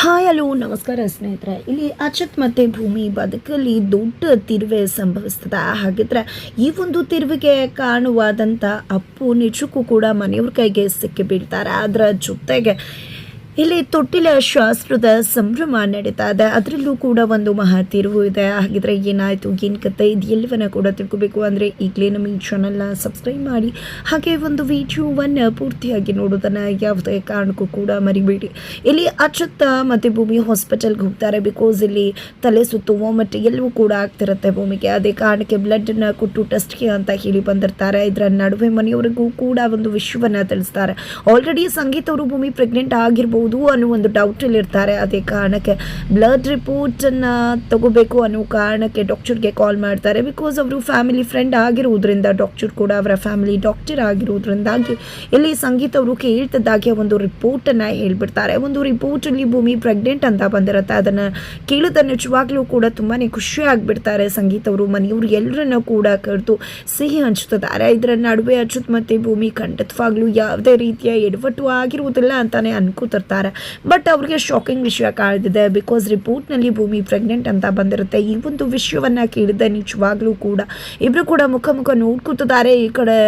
Hi, hello, ನಮಸ್ಕಾರ ಸ್ನೇಹಿತರೆ. ಇಲ್ಲಿ ಅಚತ್ ಮತ್ತು ಭೂಮಿ ಬದುಕಲ್ಲಿ ದೊಡ್ಡ ತಿರುವೆ ಸಂಭವಿಸ್ತದೆ. ಹಾಗಿದ್ರೆ ಈ ಒಂದು ತಿರುವಿಗೆ ಕಾರಣವಾದಂಥ ಅಪ್ಪು ನಿಜಕ್ಕೂ ಕೂಡ ಮನೆಯವ್ರ ಕೈಗೆ ಸಿಕ್ಕಿ ಬೀಳ್ತಾರೆ ಅದರ ಜೊತೆಗೆ ಇಲ್ಲಿ ತೊಟ್ಟಿಲ ಶಾಸ್ತ್ರದ ಸಂಭ್ರಮ ನಡೀತಾ ಇದೆ. ಅದರಲ್ಲೂ ಕೂಡ ಒಂದು ಮಹಾ ತಿರುವು ಇದೆ. ಹಾಗಿದ್ರೆ ಏನಾಯಿತು? ಏನು ಕತೆ ಇದು ಎಲ್ಲವನ್ನ ಕೂಡ ತಿಳ್ಕೊಬೇಕು ಅಂದರೆ ಈಗಲೇ ನಮ್ಮ ಈ ಚಾನಲ್ನ ಸಬ್ಸ್ಕ್ರೈಬ್ ಮಾಡಿ. ಹಾಗೆ ಒಂದು ವಿಡಿಯೋವನ್ನು ಪೂರ್ತಿಯಾಗಿ ನೋಡೋದನ್ನು ಯಾವುದೇ ಕಾರಣಕ್ಕೂ ಕೂಡ ಮರಿಬೇಡಿ. ಇಲ್ಲಿ ಅಚ್ಚುತ್ತ ಮತ್ತೆ ಭೂಮಿ ಹಾಸ್ಪಿಟಲ್ಗೆ ಹೋಗ್ತಾರೆ. ಬಿಕಾಸ್ ಇಲ್ಲಿ ತಲೆ ಸುತ್ತು ವಾಮಿಟ್ ಎಲ್ಲವೂ ಕೂಡ ಆಗ್ತಿರುತ್ತೆ ಭೂಮಿಗೆ. ಅದೇ ಕಾರಣಕ್ಕೆ ಬ್ಲಡ್ಡನ್ನು ಕೊಟ್ಟು ಟೆಸ್ಟ್ಗೆ ಅಂತ ಹೇಳಿ ಬಂದಿರ್ತಾರೆ. ಇದರ ನಡುವೆ ಮನೆಯವರಿಗೂ ಕೂಡ ಒಂದು ವಿಷಯವನ್ನ ತಿಳಿಸ್ತಾರೆ. ಆಲ್ರೆಡಿ ಸಂಗೀತ ಅವರು ಭೂಮಿ ಪ್ರೆಗ್ನೆಂಟ್ ಆಗಿರ್ಬೋದು. ಅನ್ನೋ ಒಂದು ಡೌಟಲ್ಲಿ ಇರ್ತಾರೆ. ಅದೇ ಕಾರಣಕ್ಕೆ ಬ್ಲಡ್ ರಿಪೋರ್ಟನ್ನು ತಗೋಬೇಕು ಅನ್ನೋ ಕಾರಣಕ್ಕೆ ಡಾಕ್ಟರ್ಗೆ ಕಾಲ್ ಮಾಡ್ತಾರೆ. ಬಿಕಾಸ್ ಅವರು ಫ್ಯಾಮಿಲಿ ಫ್ರೆಂಡ್ ಆಗಿರುವುದರಿಂದ ಡಾಕ್ಟರ್ ಕೂಡ ಅವರ ಫ್ಯಾಮಿಲಿ ಡಾಕ್ಟರ್ ಆಗಿರುವುದರಿಂದಾಗಿ ಇಲ್ಲಿ ಸಂಗೀತ ಅವರು ಕೇಳ್ತಿದ್ದಾಗೆ ಒಂದು ರಿಪೋರ್ಟನ್ನು ಹೇಳ್ಬಿಡ್ತಾರೆ. ಒಂದು ರಿಪೋರ್ಟಲ್ಲಿ ಭೂಮಿ ಪ್ರೆಗ್ನೆಂಟ್ ಅಂತ ಬಂದಿರುತ್ತೆ. ಅದನ್ನು ಕೇಳಿದ ನಿಜವಾಗ್ಲೂ ಕೂಡ ತುಂಬಾ ಖುಷಿ ಆಗಿಬಿಡ್ತಾರೆ ಸಂಗೀತ ಅವರು. ಮನೆಯವರು ಎಲ್ಲರನ್ನೂ ಕೂಡ ಕರೆದು ಸಿಹಿ ಹಂಚುತ್ತಿದ್ದಾರೆ. ಇದರ ನಡುವೆ ಅಚ್ಯುತ್ ಮತ್ತು ಭೂಮಿ ಖಂಡಿತವಾಗ್ಲೂ ಯಾವುದೇ ರೀತಿಯ ಎಡವಟ್ಟು ಆಗಿರುವುದಿಲ್ಲ ಅಂತಾನೆ ಅನ್ಕೋತಿರ್ತಾರೆ ಬಟ್ ಅವ್ರಿಗೆ ಶಾಕಿಂಗ್ ವಿಷಯ ಕಾಡ್ದಿದೆ ಬಿಕಾಸ್ ರಿಪೋರ್ಟ್ನಲ್ಲಿ ಭೂಮಿ ಪ್ರೆಗ್ನೆಂಟ್ ಅಂತ ಬಂದಿರುತ್ತೆ. ಈ ಒಂದು ವಿಷಯವನ್ನು ಕೇಳಿದ ನಿಜವಾಗ್ಲೂ ಕೂಡ ಇಬ್ಬರು ಕೂಡ ಮುಖ ಮುಖ ನೋಡ್ಕೊತಿದ್ದಾರೆ. ಈ ಕಡೆ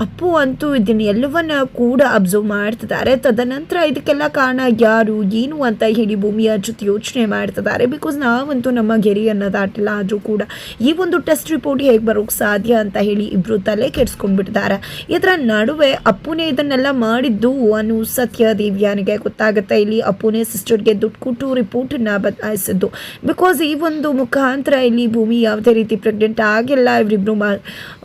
ಅಪ್ಪು ಅಂತೂ ಇದನ್ನು ಎಲ್ಲವನ್ನ ಕೂಡ ಅಬ್ಸರ್ವ್ ಮಾಡ್ತಿದ್ದಾರೆ. ತದನಂತರ ಇದಕ್ಕೆಲ್ಲ ಕಾರಣ ಯಾರು, ಏನು ಅಂತ ಹೇಳಿ ಭೂಮಿಯ ಜೊತೆ ಯೋಚನೆ ಮಾಡ್ತಿದ್ದಾರೆ. ಬಿಕಾಸ್ ನಾವಂತೂ ನಮ್ಮ ಗೆರೆಯನ್ನು ದಾಟಿಲ್ಲ. ಆದರೂ ಕೂಡ ಈ ಒಂದು ಟೆಸ್ಟ್ ರಿಪೋರ್ಟ್ ಹೇಗೆ ಬರೋಕ್ಕೆ ಸಾಧ್ಯ ಅಂತ ಹೇಳಿ ಇಬ್ಬರು ತಲೆ ಕೆಡ್ಸ್ಕೊಂಡ್ಬಿಟ್ಟಿದ್ದಾರೆ. ಇದರ ನಡುವೆ ಅಪ್ಪುನೇ ಇದನ್ನೆಲ್ಲ ಮಾಡಿದ್ದು ಅನು ಸತ್ಯ ದೇವ್ಯಾನಿಗೆ ಗೊತ್ತಾಗುತ್ತೆ. ಇಲ್ಲಿ ಅಪ್ಪುನೆ ಸಿಸ್ಟರ್ಗೆ ದುಡ್ಡು ಕೊಟ್ಟು ರಿಪೋರ್ಟನ್ನು ಬದಲಾಯಿಸಿದ್ದು. ಬಿಕಾಸ್ ಈ ಒಂದು ಮುಖಾಂತರ ಇಲ್ಲಿ ಭೂಮಿ ಯಾವುದೇ ರೀತಿ ಪ್ರೆಗ್ನೆಂಟ್ ಆಗಿಲ್ಲ, ಇವರಿಬ್ರು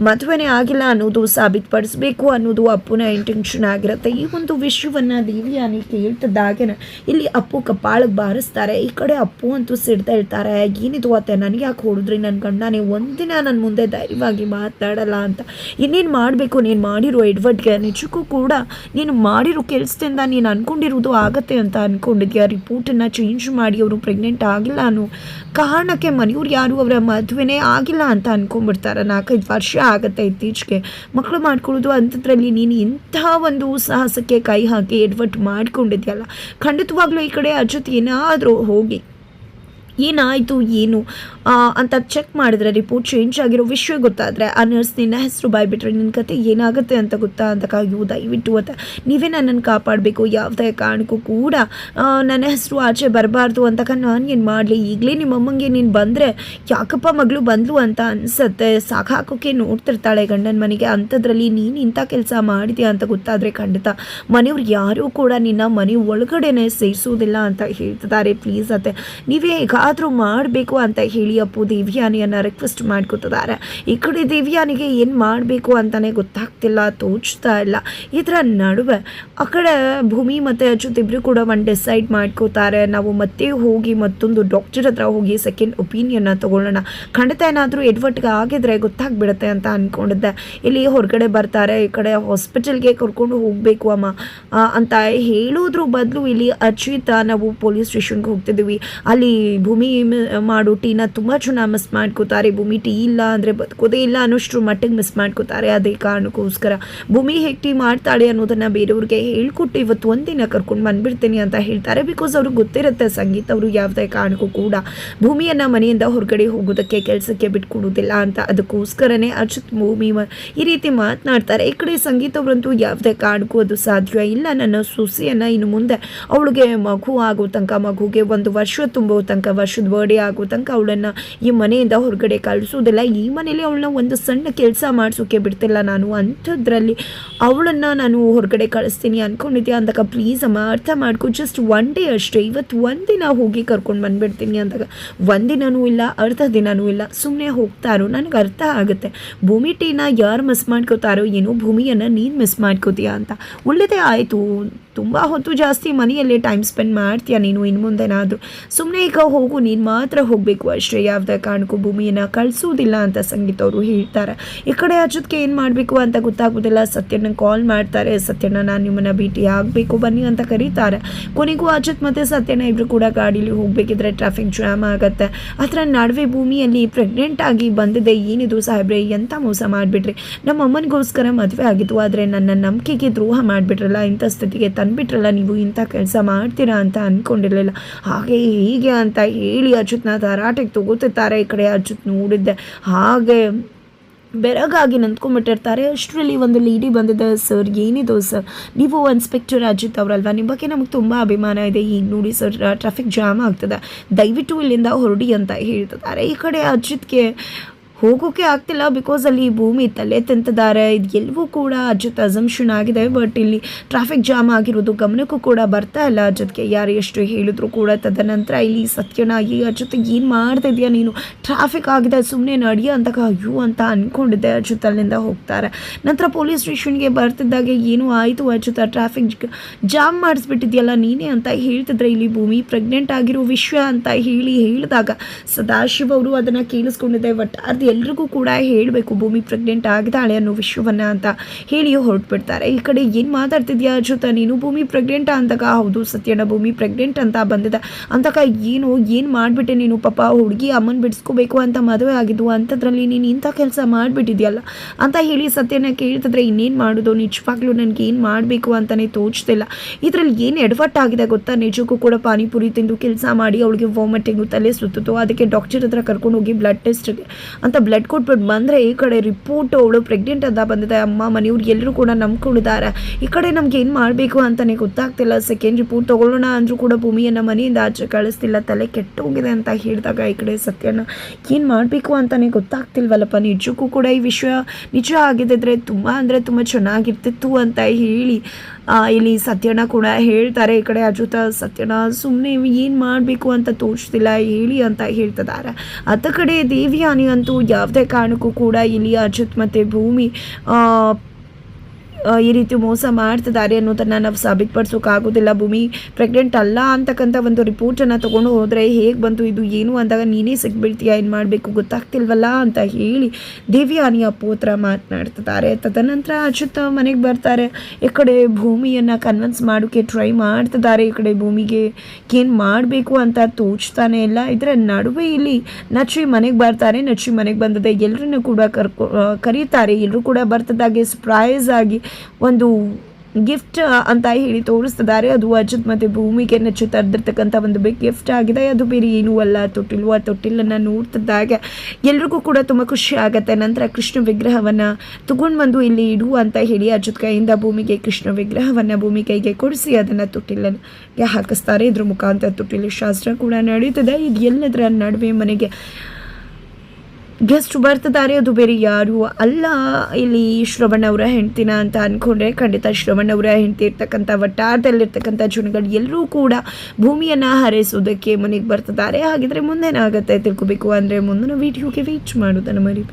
ಮದುವೆನೇ ಆಗಿಲ್ಲ ಅನ್ನೋದು ಸಾಬೀತುಪಡಿಸಬೇಕು ಅನ್ನೋದು ಅಪ್ಪುನ ಇಂಟೆನ್ಷನ್ ಆಗಿರುತ್ತೆ. ಈ ಒಂದು ವಿಷಯವನ್ನು ದೇವಿಯಾನಿ ಕೇಳ್ತಿದ್ದಾಗೇನೆ ಇಲ್ಲಿ ಅಪ್ಪು ಕಪಾಳಕ್ಕೆ ಬಾರಿಸ್ತಾರೆ. ಈ ಕಡೆ ಅಪ್ಪು ಅಂತೂ ಸಿಡ್ತಾ ಇರ್ತಾರೆ. ಏನಿದು ಅತ್ತೆ, ನನಗೆ ಯಾಕೆ ಹೊಡಿದ್ರಿ? ನನ್ನ ಗಂಡನೇ ಒಂದಿನ ನನ್ನ ಮುಂದೆ ಧೈರ್ಯವಾಗಿ ಮಾತಾಡಲ್ಲ ಅಂತ. ಇನ್ನೇನು ಮಾಡಬೇಕು? ನೀನು ಮಾಡಿರೋ ಎಡ್ವರ್ಡ್ಗೆ ನಿಜಕ್ಕೂ ಕೂಡ ನೀನು ಮಾಡಿರೋ ಕೆಲಸದಿಂದ ನೀನು ಅನ್ಕೊಂಡಿರೋದು ಆಗತ್ತೆ ಅಂತ ಅಂದ್ಕೊಂಡಿದ್ಯಾ ರಿಪೋರ್ಟನ್ನು ಚೇಂಜ್ ಮಾಡಿ ಅವರು ಪ್ರೆಗ್ನೆಂಟ್ ಆಗಿಲ್ಲ ಅನ್ನೋ ಕಾರಣಕ್ಕೆ ಮನೆಯವ್ರು ಯಾರು ಅವರ ಮದುವೆನೇ ಆಗಿಲ್ಲ ಅಂತ ಅಂದ್ಕೊಂಬಿಡ್ತಾರೆ ನಾಲ್ಕೈದು ವರ್ಷ ಆಗುತ್ತೆ ಇತ್ತೀಚೆಗೆ. ಮಕ್ಕಳು ಮಾಡ್ಕೊಳ್ಳೋದು ಅಂಥದ್ರಲ್ಲಿ ನೀನು ಇಂಥ ಒಂದು ಸಾಹಸಕ್ಕೆ ಕೈ ಹಾಕಿ ಎಡ್ವರ್ಟ್ ಮಾಡ್ಕೊಂಡಿದ್ಯಲ್ಲ. ಖಂಡಿತವಾಗ್ಲೂ ಈ ಕಡೆ ಅಜ್ಜೊತೆ ಏನಾದರೂ ಹೋಗಿ ಏನಾಯಿತು, ಏನು? ಅಂತ ಚೆಕ್ ಮಾಡಿದ್ರೆ ರಿಪೋರ್ಟ್ ಚೇಂಜ್ ಆಗಿರೋ ವಿಷಯ ಗೊತ್ತಾದರೆ ಆ ನರ್ಸ್ ನಿನ್ನ ಹೆಸರು ಬಾಯ್ಬಿಟ್ರೆ ನಿನ್ನ ಕತೆ ಏನಾಗುತ್ತೆ ಅಂತ ಗೊತ್ತಾ? ಅಂತ ಕಾಯೋ ದಯವಿಟ್ಟು ಅಂತ ನೀವೇ ನನ್ನನ್ನು ಕಾಪಾಡಬೇಕು, ಯಾವುದೇ ಕಾರಣಕ್ಕೂ ಕೂಡ. ನನ್ನ ಹೆಸರು ಆಚೆ ಬರಬಾರ್ದು ಅಂತ ನಾನು ಏನು ಮಾಡಲಿ? ಈಗಲೇ ನಿಮ್ಮ ಅಮ್ಮಂಗೆ ನೀನು ಬಂದರೆ ಯಾಕಪ್ಪ ಮಗಳು ಬಂದ್ಲು ಅಂತ ಅನಿಸುತ್ತೆ. ಸಾಕಾಕೋಕೆ ನೋಡ್ತಿರ್ತಾಳೆ ಗಂಡನ ಮನೆಗೆ. ಅಂಥದ್ರಲ್ಲಿ ನೀನು ಇಂಥ ಕೆಲಸ ಮಾಡಿದ್ಯಾ ಅಂತ ಗೊತ್ತಾದರೆ ಖಂಡಿತ ಮನೆಯವ್ರು ಯಾರೂ ಕೂಡ ನಿನ್ನ ಮನೆ ಒಳಗಡೆನೆ ಸೇರಿಸೋದಿಲ್ಲ ಅಂತ ಹೇಳ್ತಿದ್ದಾರೆ. ಪ್ಲೀಸ್ ಅತ್ತೆ, ನೀವೇ ಹೇಗಾದರೂ ಮಾಡಬೇಕು ಅಂತ ಹೇಳಿ ಅಪ್ಪು ದೇವ್ಯಾನಿಯನ್ನು ರಿಕ್ವೆಸ್ಟ್ ಮಾಡ್ಕೊತಿದ್ದಾರೆ. ಈ ಕಡೆ ದೇವ್ಯಾನಿಗೆ ಏನು ಮಾಡಬೇಕು ಅಂತಲೇ ಗೊತ್ತಾಗ್ತಿಲ್ಲ, ತೋಚ್ತಾ ಇಲ್ಲ. ಇದರ ನಡುವೆ ಆ ಕಡೆ ಭೂಮಿ ಮತ್ತು ಅಚ್ಯುತ್ ಇಬ್ಬರು ಕೂಡ ಒಂದು ಡಿಸೈಡ್ ಮಾಡ್ಕೋತಾರೆ. ನಾವು ಮತ್ತೆ ಹೋಗಿ ಮತ್ತೊಂದು ಡಾಕ್ಟರ್ ಹತ್ರ ಹೋಗಿ ಸೆಕೆಂಡ್ ಒಪಿನಿಯನ್ನ ತೊಗೊಳ್ಳೋಣ. ಖಂಡಿತ ಏನಾದರೂ ಎಡ್ವರ್ಟ್ಗೆ ಆಗಿದ್ರೆ ಗೊತ್ತಾಗ್ಬಿಡುತ್ತೆ ಅಂತ ಅಂದ್ಕೊಂಡಿದ್ದೆ ಇಲ್ಲಿ ಹೊರಗಡೆ ಬರ್ತಾರೆ, ಈ ಕಡೆ ಹಾಸ್ಪಿಟಲ್ಗೆ ಕರ್ಕೊಂಡು ಹೋಗಬೇಕು ಅಮ್ಮ. ಅಂತ ಹೇಳೋದ್ರ ಬದಲು ಇಲ್ಲಿ ಅಚ್ಯುತ ನಾವು ಪೊಲೀಸ್ ಸ್ಟೇಷನ್ಗೆ ಹೋಗ್ತಿದ್ದೀವಿ. ಅಲ್ಲಿ ಮ- ಮಾಡು, ಟೀನ ತುಂಬ ಚೆನ್ನಾಗಿ ಮಿಸ್ ಮಾಡ್ಕೋತಾರೆ. ಭೂಮಿ ಟೀ ಇಲ್ಲ ಅಂದರೆ ಬದುಕೋದೇ ಇಲ್ಲ ಅನ್ನೋಷ್ಟು ಮಟ್ಟಿಗೆ ಮಿಸ್ ಮಾಡ್ಕೋತಾರೆ. ಅದೇ ಕಾರಣಕ್ಕೋಸ್ಕರ ಭೂಮಿ ಹೇಗೆ ಟೀ ಮಾಡ್ತಾಳೆ ಅನ್ನೋದನ್ನು ಬೇರೆಯವ್ರಿಗೆ ಹೇಳ್ಕೊಟ್ಟು ಇವತ್ತು ಒಂದಿನ ಕರ್ಕೊಂಡು ಬಂದ್ಬಿಡ್ತೀನಿ ಅಂತ ಹೇಳ್ತಾರೆ. ಬಿಕಾಸ್ ಅವ್ರಿಗೆ ಗೊತ್ತಿರುತ್ತೆ ಸಂಗೀತ ಅವರು ಯಾವುದೇ ಕಾರಣಕ್ಕೂ ಕೂಡ ಭೂಮಿಯನ್ನು ಮನೆಯಿಂದ ಹೊರಗಡೆ ಹೋಗೋದಕ್ಕೆ, ಕೆಲಸಕ್ಕೆ ಬಿಟ್ಕೊಡೋದಿಲ್ಲ ಅಂತ. ಅದಕ್ಕೋಸ್ಕರನೇ ಅಚ್ಯುತ್ ಭೂಮಿ ಈ ರೀತಿ ಮಾತನಾಡ್ತಾರೆ. ಈ ಕಡೆ ಸಂಗೀತ ಅವರಂತೂ ಯಾವುದೇ ಕಾರಣಕ್ಕೂ ಅದು ಸಾಧ್ಯ ಇಲ್ಲ. ನನ್ನ ಸೊಸೆಯನ್ನು ಇನ್ನು ಮುಂದೆ ಅವಳಿಗೆ ಮಗು ಆಗೋ ತನಕ, ಮಗುಗೆ ಒಂದು ವರ್ಷ ತುಂಬೋ ತನಕ ವರ್ಷದ ಬರ್ಡೇ ಆಗೋ ತನಕ ಅವಳನ್ನು ಈ ಮನೆಯಿಂದ ಹೊರಗಡೆ ಕಳಿಸೋದಿಲ್ಲ. ಈ ಮನೇಲಿ ಅವಳನ್ನ ಒಂದು ಸಣ್ಣ ಕೆಲಸ ಮಾಡಿಸೋಕೆ ಬಿಡ್ತಿಲ್ಲ ನಾನು. ಅಂಥದ್ರಲ್ಲಿ ಅವಳನ್ನು ನಾನು ಹೊರಗಡೆ ಕಳಿಸ್ತೀನಿ ಅಂದ್ಕೊಂಡಿದ್ದೆ ಅಂದಾಗ ಪ್ಲೀಸ್ ಅಮ್ಮ, ಅರ್ಥ ಮಾಡ್ಕೊ ಜಸ್ಟ್ ಒನ್ ಡೇ ಅಷ್ಟೇ. ಇವತ್ತು ಒಂದಿನ ಹೋಗಿ ಕರ್ಕೊಂಡು ಬಂದುಬಿಡ್ತೀನಿ ಅಂದಾಗ ಒಂದಿನೂ ಇಲ್ಲ, ಅರ್ಧ ದಿನವೂ ಇಲ್ಲ. ಸುಮ್ಮನೆ ಹೋಗ್ತಾರೋ? ನನಗೆ ಅರ್ಥ ಆಗುತ್ತೆ. ಭೂಮಿ ಟೀನ ಯಾರು ಮಿಸ್ ಮಾಡ್ಕೋತಾರೋ ಏನೋ ಭೂಮಿಯನ್ನು ನೀನು ಮಿಸ್ ಮಾಡ್ಕೋತೀಯ ಅಂತ. ಒಳ್ಳೆಯದೇ ಆಯಿತು. ತುಂಬ ಹೊತ್ತು ಜಾಸ್ತಿ ಮನೆಯಲ್ಲೇ ಟೈಮ್ ಸ್ಪೆಂಡ್ ಮಾಡ್ತೀಯ ನೀನು? ಇನ್ನು ಮುಂದೆನಾದರೂ? ಸುಮ್ಮನೆ ಈಗ ಹೋಗು, ನೀನು ಮಾತ್ರ ಹೋಗಬೇಕು. ಅಷ್ಟೇ ಯಾವುದೇ ಕಾರಣಕ್ಕೂ ಭೂಮಿಯನ್ನು ಕಳಿಸೋದಿಲ್ಲ ಅಂತ ಸಂಗೀತ ಅವರು ಹೇಳ್ತಾರೆ. ಈ ಕಡೆ ಅಜುತ್ಗೆ ಏನು ಮಾಡಬೇಕು ಅಂತ ಗೊತ್ತಾಗೋದಿಲ್ಲ. ಸತ್ಯನ ಕಾಲ್ ಮಾಡ್ತಾರೆ. ಸತ್ಯನ ನಾನು ನಿಮ್ಮನ್ನು ಭೇಟಿ ಆಗಬೇಕು, ಬನ್ನಿ ಅಂತ ಕರೀತಾರೆ. ಕೊನೆಗೂ ಅಜಿತ್ ಮತ್ತು ಸತ್ಯನ ಇಬ್ಬರು ಕೂಡ ಗಾಡೀಲಿ ಹೋಗಬೇಕಿದ್ರೆ ಟ್ರಾಫಿಕ್ ಜಾಮ್ ಆಗುತ್ತೆ. ಅದರ ನಡುವೆ ಭೂಮಿಯಲ್ಲಿ ಪ್ರೆಗ್ನೆಂಟ್ ಆಗಿ ಬಂದಿದೆ. ಏನಿದು ಸಾಹೇಬ್ರೆ ಎಂಥ ಮೋಸ ಮಾಡಿಬಿಟ್ರಿ? ನಮ್ಮ ಅಮ್ಮನಿಗೋಸ್ಕರ ಮದುವೆ ಆಗಿತ್ತು ಆದರೆ ನನ್ನ ನಂಬಿಕೆಗೆ ದ್ರೋಹ ಮಾಡಿಬಿಟ್ರಲ್ಲ. ಇಂಥ ಸ್ಥಿತಿಗೆ ತನ್ನ ಬಂದುಬಿಟ್ರಲ್ಲ, ನೀವು ಇಂಥ ಕೆಲಸ ಮಾಡ್ತೀರಾ ಅಂತ ಅಂದ್ಕೊಂಡಿರಲಿಲ್ಲ ಹಾಗೆ ಹೀಗೆ ಅಂತ ಹೇಳಿ ಅಚ್ಯುತ್ನ ತರಾಟೆಗೆ ತಗೋತಿರ್ತಾರೆ ಈ ಕಡೆ. ಅಚ್ಯುತ್ ನೋಡಿದ್ದೆ. ಹಾಗೆ ಬೆರಗಾಗಿ ನಿಂತ್ಕೊಂಡ್ಬಿಟ್ಟಿರ್ತಾರೆ. ಅಷ್ಟರಲ್ಲಿ ಒಂದು ಲೇಡಿ ಬಂದಿದೆ. ಸರ್ ಏನಿದು ಸರ್ ನೀವು ಇನ್ಸ್ಪೆಕ್ಟರ್ ಅಜಿತ್ ಅವರಲ್ವಾ? ನಿಮ್ಮ ಬಗ್ಗೆ ನಮಗೆ ತುಂಬ ಅಭಿಮಾನ ಇದೆ. ಈಗ ನೋಡಿ ಸರ್ ಟ್ರಾಫಿಕ್ ಜಾಮ್ ಆಗ್ತದೆ. ದಯವಿಟ್ಟು ಇಲ್ಲಿಂದ ಹೊರಡಿ ಅಂತ ಹೇಳ್ತಿದ್ದಾರೆ. ಈ ಕಡೆ ಅಜಿತ್ಗೆ ಹೋಗೋಕೆ ಆಗ್ತಿಲ್ಲ ಬಿಕಾಸ್ ಅಲ್ಲಿ ಭೂಮಿ ತಲೆ ತಿಂತಿದ್ದಾರೆ. ಇದು ಎಲ್ಲವೂ ಕೂಡ ಅಜಿತ್ ಅಸಂಪ್ಷನ್ ಆಗಿದೆ. ಬಟ್ ಇಲ್ಲಿ ಟ್ರಾಫಿಕ್ ಜಾಮ್ ಆಗಿರೋದು ಗಮನಕ್ಕೂ ಕೂಡ ಬರ್ತಾ ಇಲ್ಲ. ಜೊತೆಗೆ ಯಾರು ಎಷ್ಟು ಹೇಳಿದ್ರು ಕೂಡ ತದನಂತರ ಇಲ್ಲಿ ಸತ್ಯನಾಗಿ ಅಜಿತ್, ಏನು ಮಾಡ್ತಿದ್ಯಾ ನೀನು? ಟ್ರಾಫಿಕ್ ಆಗಿದೆ ಸುಮ್ಮನೆ ನಡಿಯ ಅಂತ ಅಯ್ಯೋ ಅಂತ ಅಂದ್ಕೊಂಡಿದ್ದೆ ಅಜ್ಜತ್ ಅಲ್ಲಿಂದ ಹೋಗ್ತಾರೆ. ನಂತರ ಪೊಲೀಸ್ ಸ್ಟೇಷನ್ಗೆ ಬರ್ತಿದ್ದಾಗ ಏನು ಆಯಿತು ಅಜಿತ್ ಟ್ರಾಫಿಕ್ ಜಾಮ್ ಮಾಡಿಸ್ಬಿಟ್ಟಿದ್ಯಲ್ಲ ನೀನೇ ಅಂತ ಹೇಳ್ತಿದ್ರೆ ಇಲ್ಲಿ ಭೂಮಿ ಪ್ರೆಗ್ನೆಂಟ್ ಆಗಿರೋ ವಿಷಯ ಅಂತ ಹೇಳಿ ಹೇಳಿದಾಗ ಸದಾಶಿವ ಅವರು ಅದನ್ನು ಕೇಳಿಸ್ಕೊಂಡಿದ್ದೆ. ಬಟ್ ಅದು ಎಲ್ರಿಗೂ ಕೂಡ ಹೇಳಬೇಕು, ಭೂಮಿ ಪ್ರೆಗ್ನೆಂಟ್ ಆಗಿದ್ದಾಳೆ ಅನ್ನೋ ವಿಷಯವನ್ನು ಅಂತ ಹೇಳಿ ಹೊರಟ್ಬಿಡ್ತಾರೆ. ಈ ಕಡೆ ಏನು ಮಾತಾಡ್ತಿದ್ಯಾ ಅಚ್ಯುತ ನೀನು ಭೂಮಿ ಪ್ರೆಗ್ನೆಂಟ್ ಅಂದಾಗ, ಹೌದು ಸತ್ಯಣ್ಣ, ಭೂಮಿ ಪ್ರೆಗ್ನೆಂಟ್ ಅಂತ ಬಂದಿದೆ ಅಂತಕ ಏನು ಏನು ಮಾಡಿಬಿಟ್ಟೆ ನೀನು? ಪಾಪ ಹುಡುಗಿ ಅಮ್ಮನ ಬಿಡಿಸ್ಕೋಬೇಕು ಅಂತ ಮದುವೆ ಆಗಿದ್ದು, ಅಂಥದ್ರಲ್ಲಿ ನೀನು ಇಂಥ ಕೆಲಸ ಮಾಡಿಬಿಟ್ಟಿದ್ಯಲ್ಲ? ಅಂತ ಹೇಳಿ ಸತ್ಯನ ಕೇಳ್ತಿದ್ರೆ, ಇನ್ನೇನು ಮಾಡೋದು? ನಿಜವಾಗ್ಲೂ ನನಗೆ ಏನು ಮಾಡಬೇಕು ಅಂತಲೇ ತೋಚ್ತಿಲ್ಲ. ಇದರಲ್ಲಿ ಏನು ಎಡವಟ್ ಆಗಿದೆ ಗೊತ್ತಾ? ನಿಜಕ್ಕೂ ಕೂಡ ಪಾನಿಪುರಿ ತಿಂದು ಕೆಲಸ ಮಾಡಿ, ಅವಳಿಗೆ ವಾಮಿಟಿಂಗು ತಲೆ ಸುತ್ತಿತು ಅದಕ್ಕೆ ಡಾಕ್ಟರ್ ಹತ್ರ ಕರ್ಕೊಂಡು ಹೋಗಿ ಬ್ಲಡ್ ಟೆಸ್ಟ್ಗೆ ಅಂತ ಬ್ಲಡ್ ಕೊಟ್ಬಿಟ್ಟು ಬಂದರೆ ಈ ಕಡೆ ರಿಪೋರ್ಟ್ ಅವಳು ಪ್ರೆಗ್ನೆಂಟ್ ಅಂತ ಬಂದಿದೆ. ಅಮ್ಮ, ಮನೆಯವ್ರು ಎಲ್ಲರೂ ಕೂಡ ನಂಬ್ಕೊಂಡಿದ್ದಾರೆ. ಈ ಕಡೆ ನಮ್ಗೆ ಏನು ಮಾಡಬೇಕು ಅಂತಲೇ ಗೊತ್ತಾಗ್ತಿಲ್ಲ. ಸೆಕೆಂಡ್ ರಿಪೋರ್ಟ್ ತೊಗೊಳ್ಳೋಣ ಅಂದರೂ ಕೂಡ ಭೂಮಿಯನ್ನು ಮನೆಯಿಂದ ಆಚೆ ಕಳಿಸ್ತಿಲ್ಲ. ತಲೆ ಕೆಟ್ಟೋಗಿದೆ ಅಂತ ಹೇಳಿದಾಗ ಈ ಕಡೆ ಸತ್ಯನ ಏನು ಮಾಡಬೇಕು ಅಂತಲೇ ಗೊತ್ತಾಗ್ತಿಲ್ವಲ್ಲಪ್ಪ. ನಿಜಕ್ಕೂ ಕೂಡ ಈ ವಿಷಯ ನಿಜ ಆಗಿದ್ದರೆ ತುಂಬ ಅಂದರೆ ತುಂಬ ಚೆನ್ನಾಗಿರ್ತಿತ್ತು ಅಂತ ಹೇಳಿ ಇಲ್ಲಿ ಸತ್ಯನ ಕೂಡ ಹೇಳ್ತಾರೆ, ಈ ಕಡೆ ಅಜುತ ಸತ್ಯನ ಸುಮ್ಮನೆ ಏನು ಮಾಡಬೇಕು ಅಂತ ತೋರಿಸ್ತಿಲ್ಲ ಹೇಳಿ ಅಂತ ಹೇಳ್ತಿದ್ದಾರೆ. ಅತ್ತ ಕಡೆ ದೇವಿಯಾನಿ ಅಂತೂ ಯಾವುದೇ ಕಾರಣಕ್ಕೂ ಕೂಡ ಇಲ್ಲಿ ಅಜಿತ್ ಮತ್ತು ಭೂಮಿ ಈ ರೀತಿ ಮೋಸ ಮಾಡ್ತಿದ್ದಾರೆ ಅನ್ನೋದನ್ನು ನಾವು ಸಾಬೀತುಪಡಿಸೋಕ್ಕಾಗೋದಿಲ್ಲ ಭೂಮಿ ಪ್ರೆಗ್ನೆಂಟ್ ಅಲ್ಲ ಅಂತಕ್ಕಂಥ ಒಂದು ರಿಪೋರ್ಟನ್ನು ತೊಗೊಂಡು ಹೋದರೆ ಹೇಗೆ ಬಂತು, ಇದು ಏನು ಅಂದಾಗ ನೀನೇ ಸಿಗ್ಬಿಡ್ತೀಯ ಏನು ಮಾಡಬೇಕು ಗೊತ್ತಾಗ್ತಿಲ್ವಲ್ಲ ಅಂತ ಹೇಳಿ ದೇವ್ಯಾನಿ ಅಪ್ಪು ಹತ್ರ ಮಾತನಾಡ್ತಿದ್ದಾರೆ. ತದನಂತರ ಅಚ್ಯುತ್ ಮನೆಗೆ ಬರ್ತಾರೆ. ಈ ಕಡೆ ಭೂಮಿಯನ್ನು ಕನ್ವಿನ್ಸ್ ಮಾಡೋಕ್ಕೆ ಟ್ರೈ ಮಾಡ್ತಿದ್ದಾರೆ. ಈ ಕಡೆ ಭೂಮಿಗೆ ಏನು ಮಾಡಬೇಕು ಅಂತ ತೋಚ್ತಾನೆ ಇಲ್ಲ. ಇದರ ನಡುವೆ ಇಲ್ಲಿ ನಚ್ಚಿ ಮನೆಗೆ ಬರ್ತಾರೆ. ನಚ್ಚಿ ಮನೆಗೆ ಬಂದದೆ ಎಲ್ಲರನ್ನೂ ಕೂಡ ಕರ್ಕೊ ಕರೀತಾರೆ. ಎಲ್ಲರೂ ಕೂಡ ಬರ್ತದಾಗೆ ಸರ್ಪ್ರೈಸ್ ಆಗಿ ಒಂದು ಗಿಫ್ಟ್ ಅಂತ ಹೇಳಿ ತೋರಿಸ್ತಿದ್ದಾರೆ. ಅದು ಅಜಿತ್ ಮತ್ತು ಭೂಮಿಗೆ ನೆಚ್ಚು ತರ್ದಿರ್ತಕ್ಕಂಥ ಒಂದು ಬಿಗ್ ಗಿಫ್ಟ್ ಆಗಿದೆ. ಅದು ಬೇರೆ ಏನೂ ಅಲ್ಲ ತೊಟ್ಟಿಲು ಆ ತೊಟ್ಟಿಲನ್ನು ನೋಡ್ತಿದ್ದಾಗ. ಎಲ್ರಿಗೂ ಕೂಡ ತುಂಬ ಖುಷಿ ಆಗುತ್ತೆ. ನಂತರ ಕೃಷ್ಣ ವಿಗ್ರಹವನ್ನು ತಗೊಂಡು ಬಂದು ಇಲ್ಲಿ ಇಡು ಅಂತ ಹೇಳಿ ಅಜಿತ್ ಕೈಯಿಂದ ಭೂಮಿಗೆ ಕೃಷ್ಣ ವಿಗ್ರಹವನ್ನು ಭೂಮಿ ಕೈಗೆ ಕೊಡಿಸಿ ಅದನ್ನು ತೊಟ್ಟಿಲನ್ನು ಹಾಕಿಸ್ತಾರೆ. ಇದ್ರ ಮುಖಾಂತರ ತೊಟ್ಟಿಲು ಶಾಸ್ತ್ರ ಕೂಡ ನಡೀತದೆ. ಇದು ಎಲ್ಲದರ ನಡುವೆ ಮನೆಗೆ ಗೆಸ್ಟ್ ಬರ್ತಿದ್ದಾರೆ ಅದು ಬೇರೆ ಯಾರು ಅಲ್ಲ. ಇಲ್ಲಿ ಶ್ರವಣ್ ಅವರ ಹೆಂಡ್ತಿನ ಅಂತ ಅಂದ್ಕೊಂಡ್ರೆ ಖಂಡಿತ ಶ್ರವಣ್ ಅವರ ಹೆಂಡ್ತಿ ಇರ್ತಕ್ಕಂಥ ವಟ್ಟಾರದಲ್ಲಿರ್ತಕ್ಕಂಥ ಜನಗಳು ಎಲ್ಲರೂ ಕೂಡ ಭೂಮಿಯನ್ನು ಹಾರೈಸೋದಕ್ಕೆ ಮನೆಗೆ ಬರ್ತಿದ್ದಾರೆ ಹಾಗಿದ್ರೆ ಮುಂದೇನಾಗುತ್ತೆ ತಿಳ್ಕೊಬೇಕು ಅಂದರೆ ಮುಂದಿನ ವೀಡಿಯೋಗೆ ವೀಚ್ ಮಾಡೋದನ್ನು ಮರಿ